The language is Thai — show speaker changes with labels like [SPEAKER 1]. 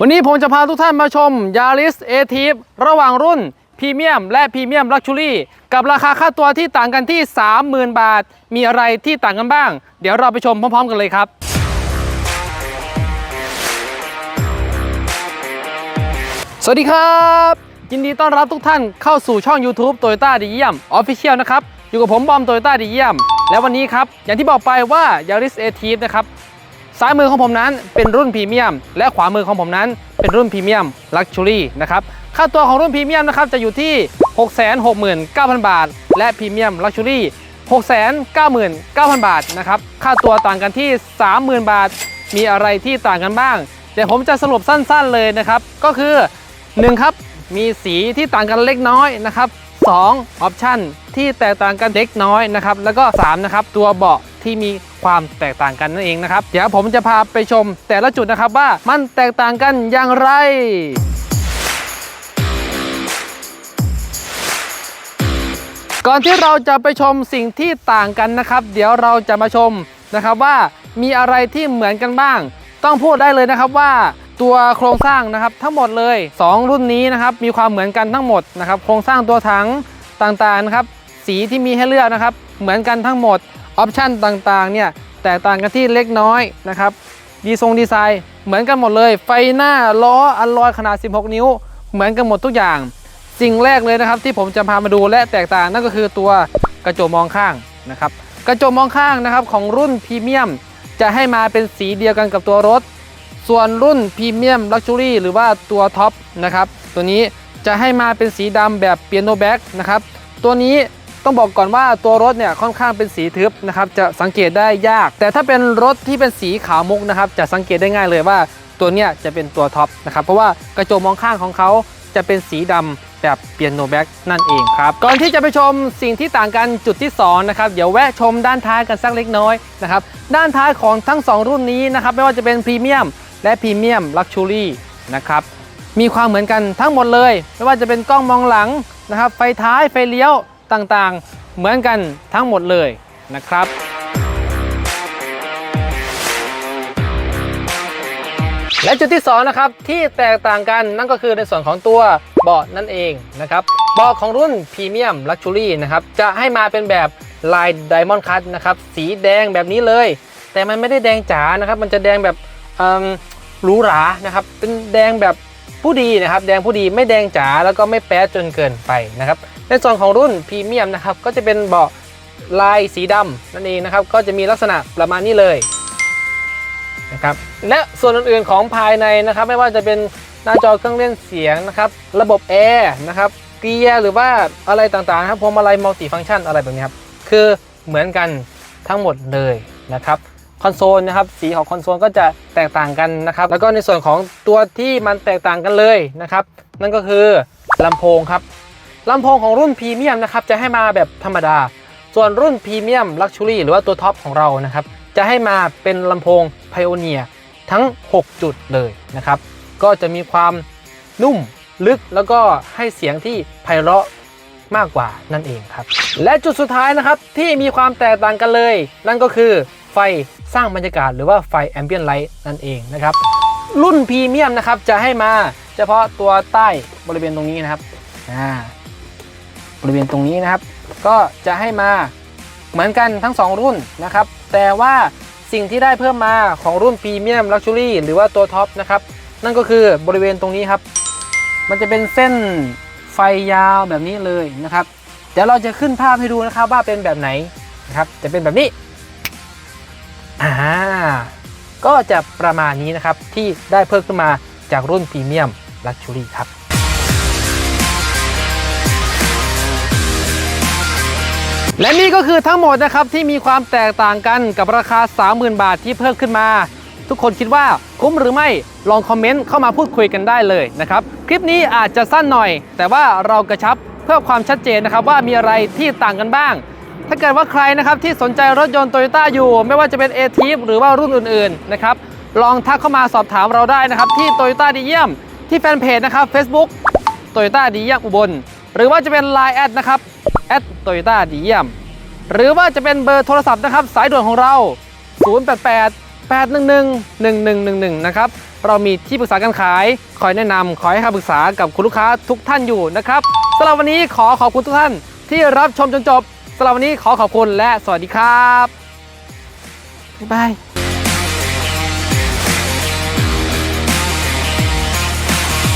[SPEAKER 1] วันนี้ผมจะพาทุกท่านมาชม Yaris a t i v ระหว่างรุ่นพรีเมียมและพรีเมียมลักชูรี่กับราคาค่าตัวที่ต่างกันที่ 30,000 บาท มีอะไรที่ต่างกันบ้าง เดี๋ยวเราไปชมพร้อม ๆ กันเลยครับสวัสดีครับ ยินดีต้อนรับทุกท่านเข้าสู่ช่อง YouTube Toyota ดีเยี่ยม Official นะครับ อยู่กับผมบอม Toyota ดีเยี่ยม และวันนี้ครับ อย่างที่บอกไปว่า Yaris a t i v นะครับ ซ้ายมือของผมนั้นเป็นรุ่นพรีเมียม และขวามือของผมนั้นเป็นรุ่นพรีเมียมลักชูรี่นะครับค่าตัวของรุ่นพรีเมียมนะครับจะอยู่ที่ 669,000 บาท และพรีเมียมลักชูรี่699,000 บาทนะครับค่าตัวต่างกันที่ 30,000 บาท มีอะไรที่ต่างกันบ้าง เดี๋ยวผมจะสรุปสั้นๆเลยนะครับ ก็คือ 1 ครับ มีสีที่ต่างกันเล็กน้อยนะครับ 2. ออปชั่นที่แตกต่างกันเล็กน้อยนะครับแล้วก็3นะครับตัวเบาะ ที่มีความแตกต่างกันนั่นเองนะครับ เดี๋ยวผมจะพาไปชมแต่ละจุดนะครับว่ามันแตกต่างกันอย่างไรก่อนที่เราจะไปชมสิ่งที่ต่างกันนะครับ เดี๋ยวเราจะมาชมนะครับว่ามีอะไรที่เหมือนกันบ้าง ต้องพูดได้เลยนะครับว่าตัวโครงสร้างนะครับทั้งหมดเลย 2 รุ่นนี้นะครับมีความเหมือนกันทั้งหมดนะครับ โครงสร้างตัวถังต่างๆนะครับสีที่มีให้เลือกนะครับ เหมือนกันทั้งหมด ออปชันต่างๆเนี่ยแตกต่างกันที่เล็กน้อยนะครับดีทรงดีไซน์เหมือนกันหมดเลย ไฟหน้าล้ออัลลอยขนาด 16 นิ้ว เหมือนกันหมดทุกอย่าง สิ่งแรกเลยนะครับ ที่ผมจะพามาดูและแตกต่างนั่นก็คือตัวกระจกมองข้างนะครับกระจกมองข้างนะครับของรุ่นพรีเมียมจะให้มาเป็นสีเดียวกันกับตัวรถ ส่วนรุ่นพรีเมียมลักชูรี่หรือว่าตัวท็อปนะครับตัวนี้จะให้มาเป็นสีดำแบบเปียโนแบ็กนะครับตัวนี้ ต้องบอกก่อนว่าตัวรถเนี่ยค่อนข้างเป็นสีทึบนะครับจะสังเกตได้ยาก แต่ถ้าเป็นรถที่เป็นสีขาวมุกนะครับจะสังเกตได้ง่ายเลยว่าตัวเนี้ยจะเป็นตัวท็อปนะครับเพราะว่ากระจกมองข้างของเขาจะเป็นสีดำแบบเปียโนแบ็กนั่นเองครับ ก่อนที่จะไปชมสิ่งที่ต่างกันจุดที่สองนะครับเดี๋ยวแวะชมด้านท้ายกันสักเล็กน้อยนะครับด้านท้ายของทั้งสองรุ่นนี้นะครับไม่ว่าจะเป็นพรีเมียมและพรีเมียมลักชูรี่นะครับมีความเหมือนกันทั้งหมดเลย ไม่ว่าจะเป็นกล้องมองหลังนะครับไฟท้ายไฟเลี้ยว ต่างๆ เหมือนกันทั้งหมดเลยนะครับและจุดที่2นะครับที่แตกต่างกันนั่นก็คือในส่วนของตัวเบาะนั่นเองนะครับเบาะของรุ่นพรีเมียมลักชูรี่นะครับจะให้มาเป็นแบบลายไดมอนด์คัตนะครับสีแดงแบบนี้เลย แต่มันไม่ได้แดงจ๋านะครับ มันจะแดงแบบหรูหรานะครับเป็นแดงแบบ ผู้ดีนะครับแดงผู้ดีไม่แดงจ๋าแล้วก็ไม่แป๊ดจนเกินไปนะครับในส่วนของรุ่นพรีเมียมนะครับก็จะเป็นเบาะลายสีดำนั่นเองนะครับก็จะมีลักษณะประมาณนี้เลยนะครับและส่วนอื่นๆของภายในนะครับไม่ว่าจะเป็นหน้าจอเครื่องเล่นเสียงนะครับระบบแอร์นะครับเกียร์หรือว่าอะไรต่างๆครับพวงมาลัยมัลติฟังก์ชันอะไรแบบนี้ครับคือเหมือนกันทั้งหมดเลยนะครับ คอนโซลนะครับสีของคอนโซลก็จะแตกต่างกันนะครับ แล้วก็ในส่วนของตัวที่มันแตกต่างกันเลยนะครับ นั่นก็คือลำโพงครับลำโพงของรุ่นพรีเมียมนะครับจะให้มาแบบธรรมดา ส่วนรุ่นพรีเมียมลักชูรี่หรือว่าตัวท็อปของเรานะครับ จะให้มาเป็นลำโพง Pioneer ทั้ง 6 จุดเลยนะครับ ก็จะมีความนุ่มลึกแล้วก็ให้เสียงที่ไพเราะมากกว่านั่นเองครับ และจุดสุดท้ายนะครับที่มีความแตกต่างกันเลย นั่นก็คือ ไฟสร้างบรรยากาศหรือว่าไฟ Ambient Light นั่นเองนะครับ รุ่นพรีเมียมนะครับจะให้มาเฉพาะตัวใต้บริเวณตรงนี้นะครับอ่าบริเวณตรงนี้นะครับ ก็จะให้มาเหมือนกันทั้ง 2 รุ่นนะครับ แต่ว่าสิ่งที่ได้เพิ่มมาของรุ่นพรีเมียมลักชูรี่หรือว่าตัวท็อปนะครับ นั่นก็คือบริเวณตรงนี้ครับ มันจะเป็นเส้นไฟยาวแบบนี้เลยนะครับ เดี๋ยวเราจะขึ้นภาพให้ดูนะครับว่าเป็นแบบไหนนะครับ จะเป็นแบบนี้ อ่าก็จะประมาณนี้นะครับที่ได้เพิ่มขึ้นมาจากรุ่นพรีเมียมลักชูรี่ครับและนี่ก็คือทั้งหมดนะครับที่มีความแตกต่างกันกับราคา 30,000 บาทที่เพิ่มขึ้นมา ทุกคนคิดว่าคุ้มหรือไม่ลองคอมเมนต์เข้ามาพูดคุยกันได้เลยนะครับ คลิปนี้อาจจะสั้นหน่อย แต่ว่าเรากระชับเพื่อความชัดเจนนะครับว่ามีอะไรที่ต่างกันบ้าง ถ้าเกิดว่าใครนะครับที่สนใจรถยนต์โตโยต้าอยู่ ไม่ว่าจะเป็น a อทีหรือว่ารุ่นอื่นๆนะครับลองทักเข้ามาสอบถามเราได้นะครับ ที่โตโยต้าดีเยี่ยมที่แฟนเพจนะครับ Facebook โตโยต้าดีเยี่ยมอุบล หรือว่าจะเป็น Line แอดนะครับแอดโตโยต้าดีเยี่ยมหรือว่าจะเป็นเบอร์โทรศัพท์นะครับสายด่วนของเรา 088 811 1111 นะครับ เรามีที่ปรึกษาการขาย คอยแนะนำคอยให้คำปรึกษากับคุณลูกค้าทุกท่านอยู่นะครับสำหรับวันนี้ขอขอบคุณทุกท่านที่รับชมจนจบ สำหรับวันนี้ขอขอบคุณและสวัสดีครับ บ๊ายบาย